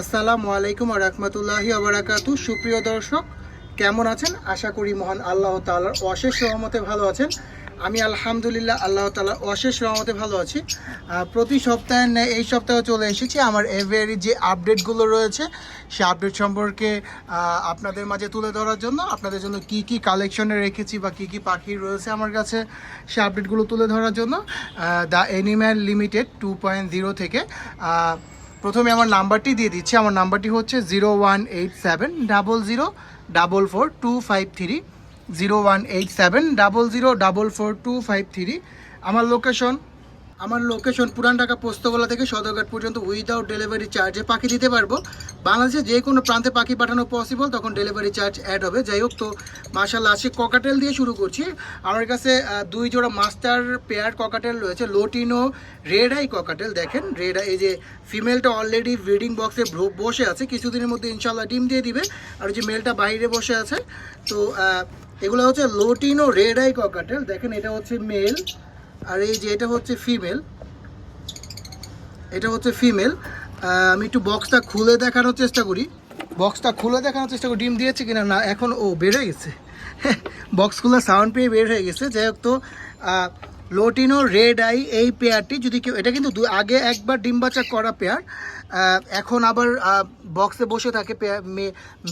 আসসালামু আলাইকুম আর রহমতুল্লাহি আবরাকাতু সুপ্রিয় দর্শক, কেমন আছেন? আশা করি মহান আল্লাহ তাআলার অশেষ রহমতে ভালো আছেন। আমি আলহামদুলিল্লাহ আল্লাহ তাআলার অশেষ রহমতে ভালো আছি। প্রতি সপ্তাহে এই সপ্তাহে চলে এসেছি আমার এভেরি যে আপডেটগুলো রয়েছে, সে আপডেট সম্পর্কে আপনাদের মাঝে তুলে ধরার জন্য, আপনাদের জন্য কি কি কালেকশনে রেখেছি বা কি কি পাখি রয়েছে আমার কাছে, সে আপডেটগুলো তুলে ধরার জন্য the animal limited two point zero থেকে প্রথমে আমার নাম্বারটি দিয়ে দিচ্ছি। আমার নাম্বারটি হচ্ছে zero one eight seven double zero double four two five three. Zero one eight seven double zero double four two five three. আমার লোকেশন আমার লোকেশন পুরান ঢাকা, পোস্তগোলা থেকে সদরঘাট পর্যন্ত উইদাউট ডেলিভারি চার্জে পাখি দিতে পারব। বাংলাদেশে যে কোনো প্রান্তে পাখি পাঠানো পসিবল তখন ডেলিভারি চার্জ অ্যাড হবে। যাই হোক, তো মার্শাল্লাহ আজকে ককাটেল দিয়ে শুরু করছি। আমার কাছে দুই জোড়া মাস্টার পেয়ার ককাটেল রয়েছে। লোটিনো রেড আই ককাটেল দেখেন। রেড আই এই যে ফিমেলটা অলরেডি ব্রিডিং বক্সে বসে আছে। কিছুদিনের মধ্যে ইনশাল্লাহ ডিম দিয়ে দিবে। আর যে মেলটা বাইরে বসে আছে। তো এগুলো হচ্ছে লোটিনো রেড আই ককাটেল দেখেন, এটা হচ্ছে মেল আর এই যে এটা হচ্ছে ফিমেল এটা হচ্ছে ফিমেল আমি একটু বক্সটা খুলে দেখানোর চেষ্টা করি। বক্সটা খুলে দেখানোর চেষ্টা করি, ডিম দিয়েছে কিনা না, এখন ও বের হয়ে গেছে। বক্স খুলে সাউন্ড পেয়ে বের হয়ে গেছে। যাই হোক তো লোটিনো রেড আই এই পেয়ারটি, যদি কেউ এটা কিন্তু আগে একবার ডিম বাচ্চা করা পেয়ার এখন আবার বক্সে বসে থাকে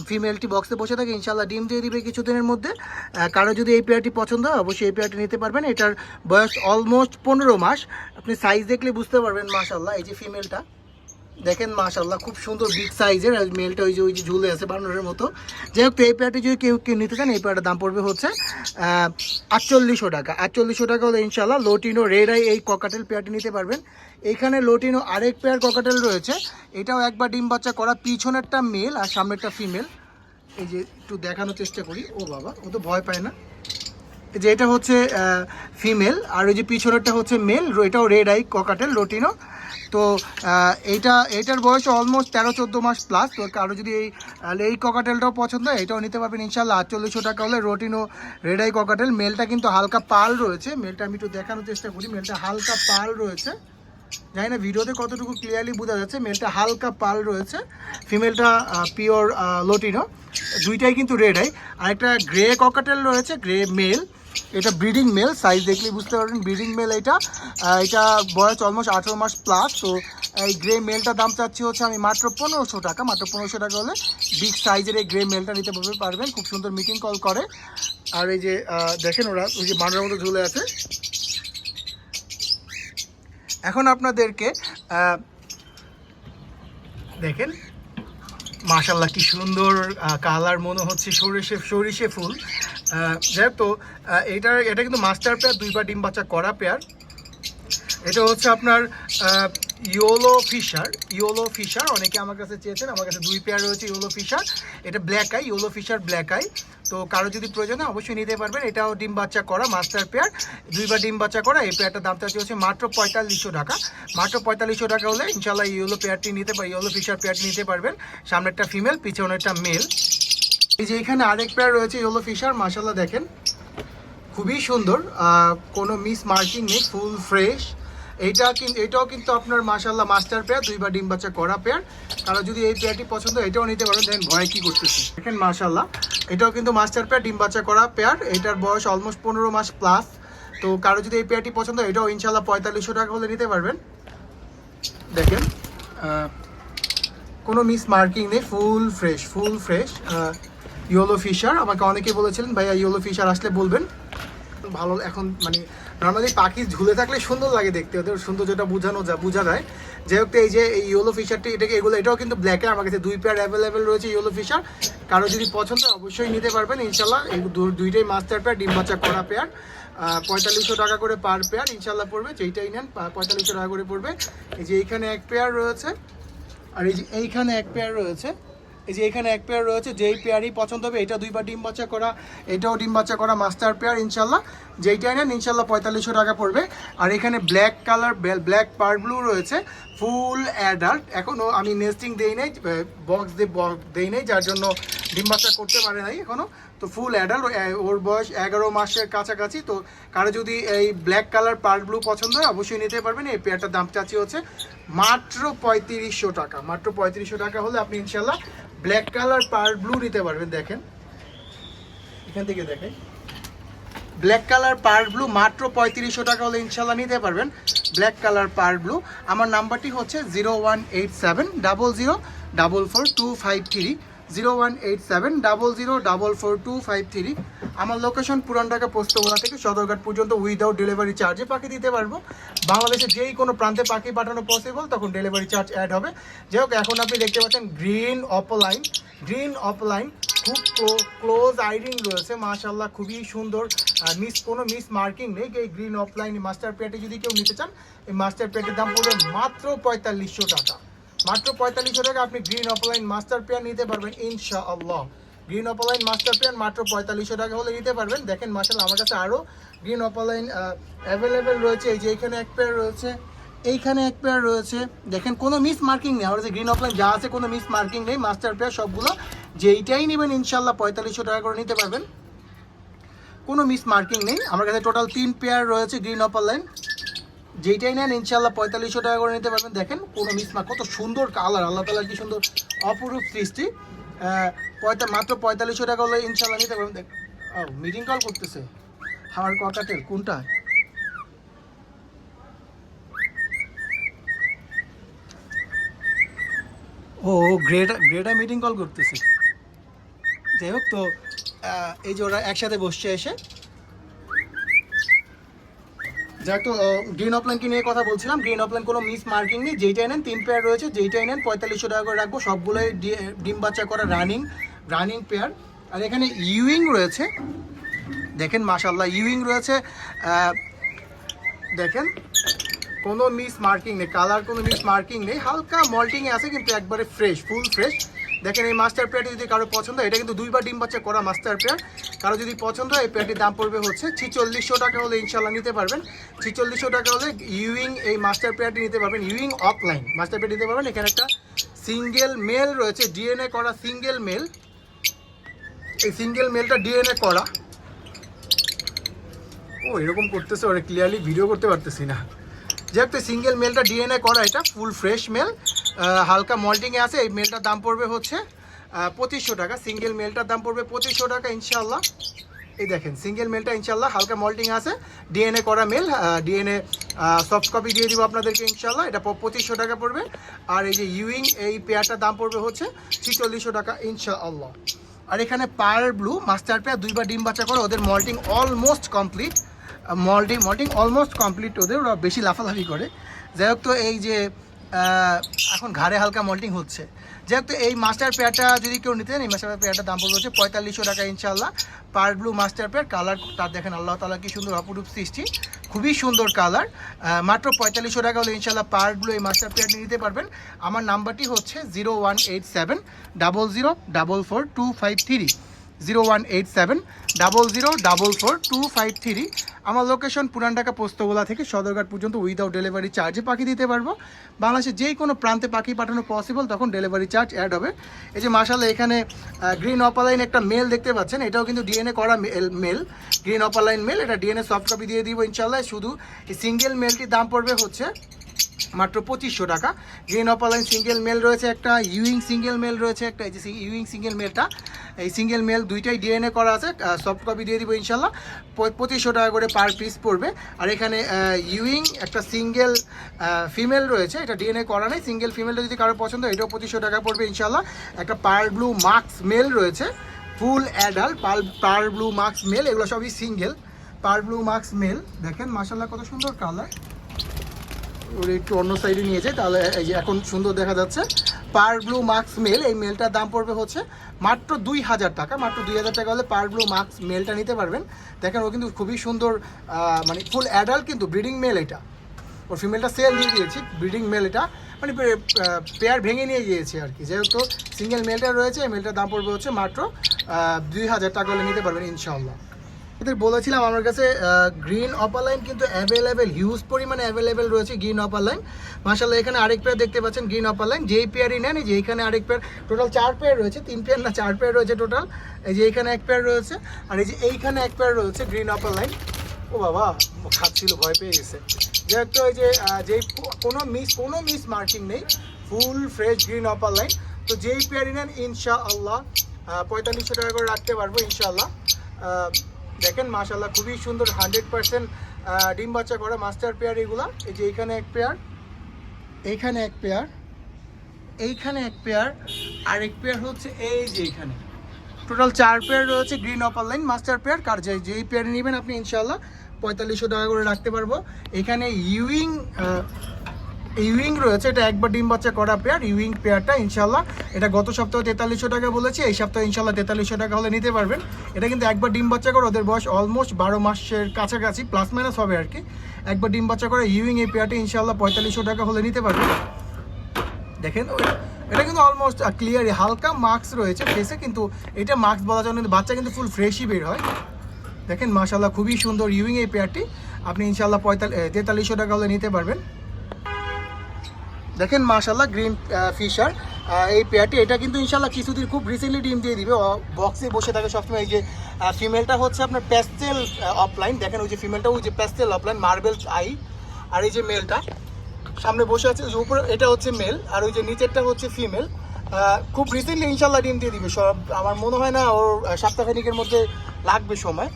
ফিমেলটি বক্সে বসে থাকে ইনশাল্লাহ ডিম দিয়ে দিবে কিছুদিনের মধ্যে। কারও যদি এই পেয়ারটি পছন্দ হয়, অবশ্যই এই পেয়ারটি নিতে পারবেন। এটার বয়স অলমোস্ট পনেরো মাস। আপনি সাইজ দেখলে বুঝতে পারবেন মাসাল্লাহ এই যে ফিমেলটা দেখেন মাশাল্লাহ খুব সুন্দর বিগ সাইজের মেলটা ওই যে ওই যে ঝুলে আছে বানরের মতো। যাই হোক এই পেয়ারটি যদি কেউ কেউ নিতে চান, এই পেয়ারটার দাম পড়বে হচ্ছে আটচল্লিশশো টাকা। আটচল্লিশশো টাকা হলে ইনশাল্লাহ লোটিনো রেড আই এই ককাটেল পেয়ারটি নিতে পারবেন। এইখানে লোটিনো আরেক পেয়ার ককাটেল রয়েছে। এটাও একবার ডিম বাচ্চা করা, পিছনেরটা মেল আর সামনেরটা ফিমেল এই যে একটু দেখানোর চেষ্টা করি। ও বাবা, ও তো ভয় পায় না। যে এটা হচ্ছে ফিমেল আর ওই যে পিছনেরটা হচ্ছে মেল এটাও রেড আই ককাটেল রোটিনো তো এইটা, এইটার বয়স অলমোস্ট তেরো, চোদ্দ মাস প্লাস তো কারও যদি এই এই ককাটেলটাও পছন্দ হয়, এটাও নিতে পারবেন ইনশাল্লাহ আটচল্লিশশো টাকা হলে রোটিনো রেড আই ককাটেল মেলটা কিন্তু হালকা পাল রয়েছে। মেলটা আমি একটু দেখানোর চেষ্টা করি। মেলটা হালকা পাল রয়েছে। জানি না, ভিডিওতে কতটুকু ক্লিয়ারলি বোঝা যাচ্ছে। মেলটা হালকা পাল রয়েছে। ফিমেলটা পিওর লোটিনো দুইটাই কিন্তু রেড আই আর একটা গ্রে ককাটেল রয়েছে গ্রে মেল এটা ব্রিডিং মেল সাইজ দেখলে বুঝতে পারবেন ব্রিডিং মেল এটা। এটা বয়স অলমোস্ট আঠেরো মাস প্লাস তো এই গ্রে মেলটার দাম চাচ্ছি হচ্ছে আমি মাত্র পনেরোশো টাকা, মাত্র পনেরোশো টাকা হলে বিগ সাইজের এই গ্রে মেলটা নিতে পারবে- পারবেন, খুব সুন্দর মিটিং কল করে। আর এই যে দেখেন ওরা, ওই যে বানরের মতো ঝুলে আছে। এখন আপনাদেরকে দেখেন মাশাল্লাহ কি সুন্দর কালার মনে হচ্ছে সরিষে সরিষে ফুল। আহ, যাই তো আহ, এটা কিন্তু মাস্টার পেয়ার দুইবার ডিম বাচ্চা করা পেয়ার এটা হচ্ছে আপনার ইয়োলো ফিশার ইয়োলো ফিশার অনেকে আমার কাছে চেয়েছেন আমার কাছে দুই পেয়ার রয়েছে ইয়োলো ফিশার এটা black eye yellow Fischer black eye তো কারও যদি প্রয়োজন হয় অবশ্যই নিতে পারবেন এটাও ডিম বাচ্চা করা মাস্টার পেয়ার দুইবার ডিম বাচ্চা করা এই পেয়ারটার দামটা হচ্ছে মাত্র পঁয়তাল্লিশশো টাকা। মাত্র পঁয়তাল্লিশশো টাকা হলে ইনশাল্লাহ ইয়োলো পেয়ারটি নিতে পার ইয়োলো ফিশার পেয়ারটি নিতে পারবেন। সামনে একটা ফিমেল পিছনে একটা মেল এই যে এখানে আরেক পেয়ার রয়েছে ইয়োলো ফিশার মাশাল্লাহ দেখেন। খুবই সুন্দর কোনো মিস মার্কিং নেই ফুল ফ্রেশ এইটা কিন্তু এটাও কিন্তু আপনার মাশাল্লাহ মাস্টার পেয়ার দুইবার ডিম বাচ্চা করা পেয়ার কারও যদি এই পেয়ারটি পছন্দ এটাও নিতে পারেন। দেখেন ভয় কি করতেছে? দেখেন মাশাল্লাহ এটাও কিন্তু মাস্টার পেয়ার ডিম বাচ্চা করা পেয়ার এটার বয়স অলমোস্ট পনেরো মাস প্লাস তো কারও যদি এই পেয়ারটি পছন্দ এটাও ইনশাল্লাহ পঁয়তাল্লিশশো টাকা হলে নিতে পারবেন। দেখেন কোনো মিস মার্কিং নেই full fresh full fresh yellow Fischer আমাকে অনেকে বলেছিলেন, ভাইয়া ইয়োলো ফিশার আসলে বলবেন। ভালো, এখন মানে নর্মালি পাখি ঝুলে থাকলে সুন্দর লাগে দেখতে, ওদের সৌন্দর্যটা বোঝানো যায় বোঝা যায়। যাই হোক এই যে এই ইয়োলো ফিশারটি এটাকে এগুলো, এটাও কিন্তু ব্ল্যাকে আমার কাছে দুই পেয়ার অ্যাভেলেবেল রয়েছে ইয়োলো ফিশার কারও যদি পছন্দ অবশ্যই নিতে পারবেন ইনশাল্লাহ এই দুইটাই মাস্টার পেয়ার ডিম বাচ্চা করা পেয়ার পঁয়তাল্লিশশো টাকা করে পার পেয়ার ইনশাল্লাহ পড়বে, যেইটাই নেন পঁয়তাল্লিশশো টাকা করে পড়বে। এই যে এইখানে এক পেয়ার রয়েছে, আর এই যে এইখানে এক পেয়ার রয়েছে এই যে এখানে এক পেয়ার রয়েছে, যেই পেয়ারই পছন্দ হবে, এটা দুইবার ডিম বাচ্চা করা, এটাও ডিম বাচ্চা করা মাস্টার পেয়ার ইনশাল্লাহ যেইটাই নেন ইনশাল্লাহ পঁয়তাল্লিশশো টাকা পড়বে। আর এখানে ব্ল্যাক কালার ব্ল্যাক পার ব্লু রয়েছে ফুল অ্যাডাল্ট এখনও আমি নেস্টিং দেই নাই বক্স দিয়ে দেই নাই, যার জন্য ডিম বাচ্চা করতে পারে নাই এখনও তো ফুল অ্যাডাল্ট ওর বয়স এগারো মাসের কাছাকাছি, তো কারও যদি এই ব্ল্যাক কালার পার্ল ব্লু পছন্দ হয়, অবশ্যই নিতে পারবেন। এই পেয়ারটার দাম চাচ্ছি হচ্ছে মাত্র পঁয়ত্রিশশো টাকা। মাত্র পঁয়ত্রিশশো টাকা হলে আপনি ইনশাল্লাহ ব্ল্যাক কালার পার ব্লু নিতে পারবেন, দেখেন। এখান থেকে দেখেন। ব্ল্যাক কালার পার ব্লু মাত্র পঁয়ত্রিশশো টাকা হলে ইনশাল্লাহ নিতে পারবেন। ব্ল্যাক কালার পার ব্লু আমার নাম্বারটি হচ্ছে zero one eight seven double zero double four two five three. Zero one eight seven double zero double four two five three. আমার লোকেশন পুরান ঢাকা পোস্তগোলা থেকে সদরঘাট পর্যন্ত উইদাউট ডেলিভারি চার্জে পাখি দিতে পারব। বাংলাদেশে যেই কোনো প্রান্তে পাখি পাঠানো পসিবল তখন ডেলিভারি চার্জ অ্যাড হবে। যাই হোক, এখন আপনি দেখতে পাচ্ছেন গ্রিন অপলাইন গ্রিন অপলাইন খুব ক্লোজ আইডিং রয়েছে। মাশাল্লাহ খুবই সুন্দর মিস কোনো মিস মার্কিং নেই। এই গ্রিন অফলাইন মাস্টার প্যাটে যদি কেউ নিতে চান, এই মাস্টার প্যাটের দাম পড়বে মাত্র পঁয়তাল্লিশশো টাকা। মাত্র পঁয়তাল্লিশশো টাকা আপনি গ্রিন অফলাইন মাস্টার পেয়ার নিতে পারবেন, ইনশাআল্লাহ। গ্রিন অফলাইন মাস্টার পেয়ার মাত্র পঁয়তাল্লিশশো টাকা হলে নিতে পারবেন। দেখেন মাসাল্লাহ আমার কাছে আরও গ্রিন অফলাইন অ্যাভেলেবেল রয়েছে। এই যে এখানে এক পেয়ার রয়েছে, এইখানে এক পেয়ার রয়েছে। দেখেন, কোনো মিস মার্কিং নেই। আমার কাছে গ্রিন অফলাইন যা আছে, কোনো মিস মার্কিং নেই। মাস্টার পেয়ার সবগুলো যেইটাই নেবেন ইনশাল্লাহ পঁয়তাল্লিশশো টাকা করে নিতে পারবেন। কোনো মিস মার্কিং নেই। আমার কাছে টোটাল তিন পেয়ার রয়েছে গ্রিন অপার লাইন যেইটাই নেন ইনশাল্লাহ পঁয়তাল্লিশশো টাকা করে নিতে পারবেন। দেখেন কোনো মিস না কত সুন্দর কালার আল্লাহ তালার কি সুন্দর, অপরূপ সৃষ্টি। মাত্র পঁয়তাল্লিশশো টাকা হলে ইনশাল্লাহ নিতে পারবেন। দেখ মিটিং কল করতেছে। হাওয়ার ককাটেল কোনটা? ও গ্রেটা গ্রেটা মিটিং কল করতেছে। যাই হোক, তো এই যে ওরা একসাথে বসছে এসে যাই হোক, তো গ্রিন অফলাইনকে নিয়ে কথা বলছিলাম? গ্রিন অফলাইন কোনো মিস মার্কিং নেই। যেইটাই নেন, তিন পেয়ার রয়েছে, যেইটাই নেন, পঁয়তাল্লিশশো টাকা করে রাখব। সবগুলোই ডিম বাচ্চা করা রানিং রানিং পেয়ার আর এখানে ইউইং রয়েছে। দেখেন মাশাল্লাহ ইউইং রয়েছে। দেখেন, কোনো মিস মার্কিং নেই। কালার কোনো মিস মার্কিং নেই। হালকা মল্টিংয়ে আছে, কিন্তু একবারে ফ্রেশ ফুল ফ্রেশ দেখেন এই মাস্টার পেয়ারটি যদি কারও পছন্দ হয়, এটা কিন্তু দুইবার ডিম বাচ্চা করা মাস্টার পেয়ার কারও যদি পছন্দ হয়, এই পেয়ারটির দাম পড়বে হচ্ছে ছিচল্লিশশো টাকা হলে ইনশাল্লাহ নিতে পারবেন। ছিচল্লিশশো টাকা হলে ইউইং এই মাস্টার পেয়ারটি নিতে পারবেন ইউইং অফলাইন মাস্টার পেয়ার নিতে পারবেন, এখানে একটা সিঙ্গেল মেল রয়েছে ডিএনএ করা সিঙ্গেল মেল এই সিঙ্গেল মেলটা ডিএনএ করা। ও, এরকম করতেছে, ওরা ক্লিয়ারলি ভিডিও করতে পারতেছি না। যাক, তো সিঙ্গেল মেলটা ডিএনএ করা, এটা ফুল ফ্রেশ মেল হালকা মল্টিংয়ে আছে, এই মেলটার দাম পড়বে হচ্ছে পঁচিশশো টাকা। সিঙ্গেল মেলটার দাম পড়বে পঁচিশশো টাকা ইনশাল্লাহ এই দেখেন সিঙ্গেল মেলটা ইনশাল্লাহ হালকা মল্টিং আছে। ডিএনএ করা মেল ডিএনএ সফট কপি দিয়ে দিব আপনাদেরকে ইনশাল্লাহ এটা পঁচিশশো টাকা পড়বে। আর এই যে ইউইং এই পেয়ারটার দাম পড়বে হচ্ছে ছিচল্লিশশো টাকা, ইনশাআল্লাহ। আর এখানে পার ব্লু মাস্টার পেয়ার দুইবার ডিম বাচ্চা করে ওদের moulting almost complete moulting moulting almost complete ওদের, ওরা বেশি লাফালাফি করে। যাই হোক তো, এই যে এখন ঘাড়ে হালকা মল্টিং হচ্ছে। যেহেতু এই মাস্টার পেয়ারটা যদি কেউ নিতে এই মাস্টার পেয়ারটার দাম পড়বে হচ্ছে পঁয়তাল্লিশশো টাকা ইনশাল্লাহ parblue master pair colour তার দেখেন, আল্লাহ তালা কি সুন্দর অপরূপ সৃষ্টি। খুবই সুন্দর কালার মাত্র পঁয়তাল্লিশশো টাকা হলে ইনশাল্লাহ পার ব্লু এই মাস্টার পেয়ারটি নিতে পারবেন। আমার নাম্বারটি হচ্ছে zero one eight seven double zero double four two five three. Zero one eight seven double zero double four two five three. আমার লোকেশন পুরান ঢাকা পোস্তগোলা থেকে সদরঘাট পর্যন্ত উইদাউট ডেলিভারি চার্জে পাখি দিতে পারব। বাংলাদেশের যেই কোনো প্রান্তে পাখি পাঠানো পসিবল তখন ডেলিভারি চার্জ অ্যাড হবে। এই যে মাসাল্লাহ এখানে গ্রিন অপালাইন একটা মেল দেখতে পাচ্ছেন। এটাও কিন্তু ডিএনএ করা মেল গ্রিন অপালাইন মেল এটা ডিএনএ সফট কপি দিয়ে দিব ইনশাল্লাহ শুধু এই সিঙ্গেল মেলটির দাম পড়বে হচ্ছে মাত্র পঁচিশশো টাকা। গ্রিন অপালাইন সিঙ্গেল মেল রয়েছে একটা ইউইং সিঙ্গেল মেল রয়েছে একটা। এই যে ইউইং সিঙ্গেল মেলটা এই সিঙ্গেল মেল দুইটাই ডিএনএ করা আছে সফট কপি দিয়ে দিব ইনশাল্লাহ। পঁচিশশো টাকা করে পার পিস পড়বে। আর এখানে ইউইং একটা সিঙ্গেল ফিমেল রয়েছে, এটা ডিএনএ করা নেই। সিঙ্গেল ফিমেলটা যদি কারও পছন্দ এটাও পঁচিশশো টাকা পড়বে ইনশাল্লাহ। একটা পার ব্লু মার্কস মেল রয়েছে full adult par parblue masked male এগুলো সবই single parblue masked male দেখেন মাসাল্লাহ কত সুন্দর কালার ওর একটু অন্য সাইডে নিয়ে যায় তাহলে এই যে এখন সুন্দর দেখা যাচ্ছে। পার ব্লু মার্কস মেল এই মেলটার দাম পড়বে হচ্ছে মাত্র দুই হাজার টাকা। মাত্র দুই হাজার টাকা হলে পার ব্লু মার্কস মেলটা নিতে পারবেন। দেখেন, ও কিন্তু খুবই সুন্দর মানে ফুল অ্যাডাল্ট কিন্তু ব্রিডিং মেল এটা। ওর ফিমেলটা সেল দিয়ে দিয়েছি ব্রিডিং মেল এটা। মানে পেয়ার ভেঙে নিয়ে গিয়েছে আর কি। যেহেতু সিঙ্গেল মেলটা রয়েছে, এই মেলটার দাম পড়বে হচ্ছে মাত্র দুই হাজার টাকা হলে নিতে পারবেন ইনশাল্লাহ বলেছিলাম আমার কাছে গ্রিন অপারলাইন কিন্তু অ্যাভেলেবেল হিউজ পরিমাণে অ্যাভেলেবেল রয়েছে গ্রিন অপারলাইন মাসাল্লাহ এখানে আরেক পেয়ার দেখতে পাচ্ছেন গ্রিন অপারলাইন যেই পেয়ারই নেন, এই যে এইখানে আরেক পেয়ার টোটাল চার পেয়ার রয়েছে, তিন পেয়ার না, চার পেয়ার রয়েছে টোটাল এই যে এইখানে এক পেয়ার রয়েছে, আর এই যে এইখানে এক পেয়ার রয়েছে গ্রিন অপারলাইন ও বাবা, খাচ্ছিল, ভয় পেয়ে গেছে। যে একটা ওই যে যেই কোনো মিস কোনো মিস মার্কিং নেই full fresh green opaline তো যেই পেয়ারই নেন, ইনশাআল্লাহ পঁয়তাল্লিশশো টাকা করে রাখতে পারব, ইনশাআল্লাহ। দেখেন মাশাল্লাহ খুবই সুন্দর হান্ড্রেড পার্সেন্ট ডিম বাচ্চা করা মাস্টার পেয়ার এগুলা। এই যে এইখানে এক পেয়ার এইখানে এক পেয়ার এইখানে এক পেয়ার আর এক পেয়ার হচ্ছে এই যে এইখানে টোটাল চার পেয়ার রয়েছে green upper line master pair কার যে যেই পেয়ার নেবেন আপনি ইনশাল্লাহ পঁয়তাল্লিশশো টাকা করে রাখতে পারব। এখানে ইউইং ইউইং রয়েছে, এটা একবার ডিম বাচ্চা করা পেয়ার ইউইং পেয়ারটা ইনশাল্লাহ এটা গত সপ্তাহে তেতাল্লিশশো টাকা বলেছি, এই সপ্তাহে ইনশাল্লাহ তেতাল্লিশশো টাকা হলে নিতে পারবেন। এটা কিন্তু একবার ডিম বাচ্চা করে, ওদের বয়স অলমোস্ট বারো মাসের কাছাকাছি প্লাস মাইনাস হবে আর কি। একবার ডিম বাচ্চা করে ইউইং এই পেয়ারটা ইনশাল্লাহ পঁয়তাল্লিশশো টাকা হলে নিতে পারবেন। দেখেন এটা কিন্তু অলমোস্ট ক্লিয়ারই হালকা মার্কস রয়েছে ফেসে কিন্তু এটা মার্কস বলা যায় কিন্তু বাচ্চা কিন্তু ফুল ফ্রেশই বের হয়। দেখেন মাশাল্লাহ খুবই সুন্দর ইউইং এই পেয়ারটি আপনি ইনশাল্লাহ পঁয়তাল্লিশ তেতাল্লিশশো টাকা হলে নিতে পারবেন। দেখেন মাশাল্লাহ গ্রিন ফিশার এই পেয়ারটি, এটা কিন্তু ইনশাল্লাহ কিছুদিন খুব রিসেন্টলি ডিম দিয়ে দিবে। বক্সে বসে থাকে সবসময় এই যে ফিমেলটা হচ্ছে আপনার প্যাস্টেল অফলাইন দেখেন ওই যে ফিমেলটা ওই যে প্যাস্টেল অফলাইন মার্বেল আই আর এই যে মেলটা সামনে বসে আছে উপরে, এটা হচ্ছে মেল আর ওই যে নিচেরটা হচ্ছে ফিমেল খুব রিসেন্টলি ইনশাল্লাহ ডিম দিয়ে দিবে। সব, আমার মনে হয় না ওর সপ্তাহখানিকের মধ্যে লাগবে সময়।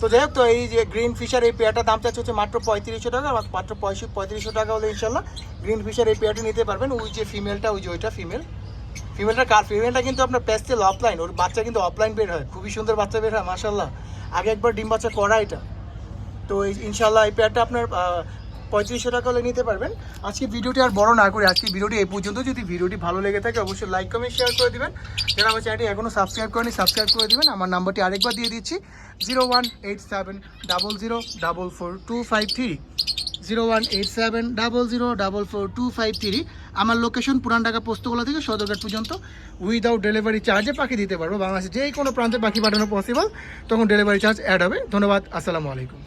তো যাই হোক, তো এই যে গ্রিন ফিশার এই পেয়ারটার দাম চাচ্ছে হচ্ছে মাত্র পঁয়ত্রিশশো টাকা মাত্র পঁয়ত্রিশ পঁয়ত্রিশশো টাকা হলে ইনশাল্লাহ গ্রিন ফিশার এই পেয়ারটি নিতে পারবেন। ওই যে ফিমেলটা, ওই যে ওইটা ফিমেল। ফিমেলটা কার? ফিমেলটা কিন্তু আপনার প্যাস্টেল অফলাইন ওর বাচ্চা কিন্তু অফলাইন বের হয়। খুবই সুন্দর বাচ্চা বের হয় মাসাল্লাহ আগে একবার ডিম বাচ্চা করা এটা। তো ইনশাল্লাহ এই পেয়ারটা আপনার পঁয়ত্রিশশো টাকা হলে নিতে পারবেন। আজকে ভিডিওটি আর বড় না করে, আজকে ভিডিওটি এই পর্যন্ত। যদি ভিডিওটি ভালো লেগে থাকে, অবশ্যই লাইক কমেন্ট শেয়ার করে দিবেন। যারা আমার চ্যানেলটি এখনও সাবস্ক্রাইব করেনি সাবস্ক্রাইব করে দিবেন। আমার নাম্বারটি আরেকবার দিয়ে দিচ্ছি zero one eight seven double zero double four two five three zero one eight seven double zero double four two five three আমার লোকেশন পুরান ঢাকা পোস্তগোলা থেকে সদরঘাট পর্যন্ত। উইদাউট ডেলিভারি চার্জে পাখি দিতে পারব বাংলাদেশে যে কোনো প্রান্তে পাখি পাঠানো পসিবল তখন ডেলিভারি চার্জ অ্যাড হবে। ধন্যবাদ, আসসালামু আলাইকুম।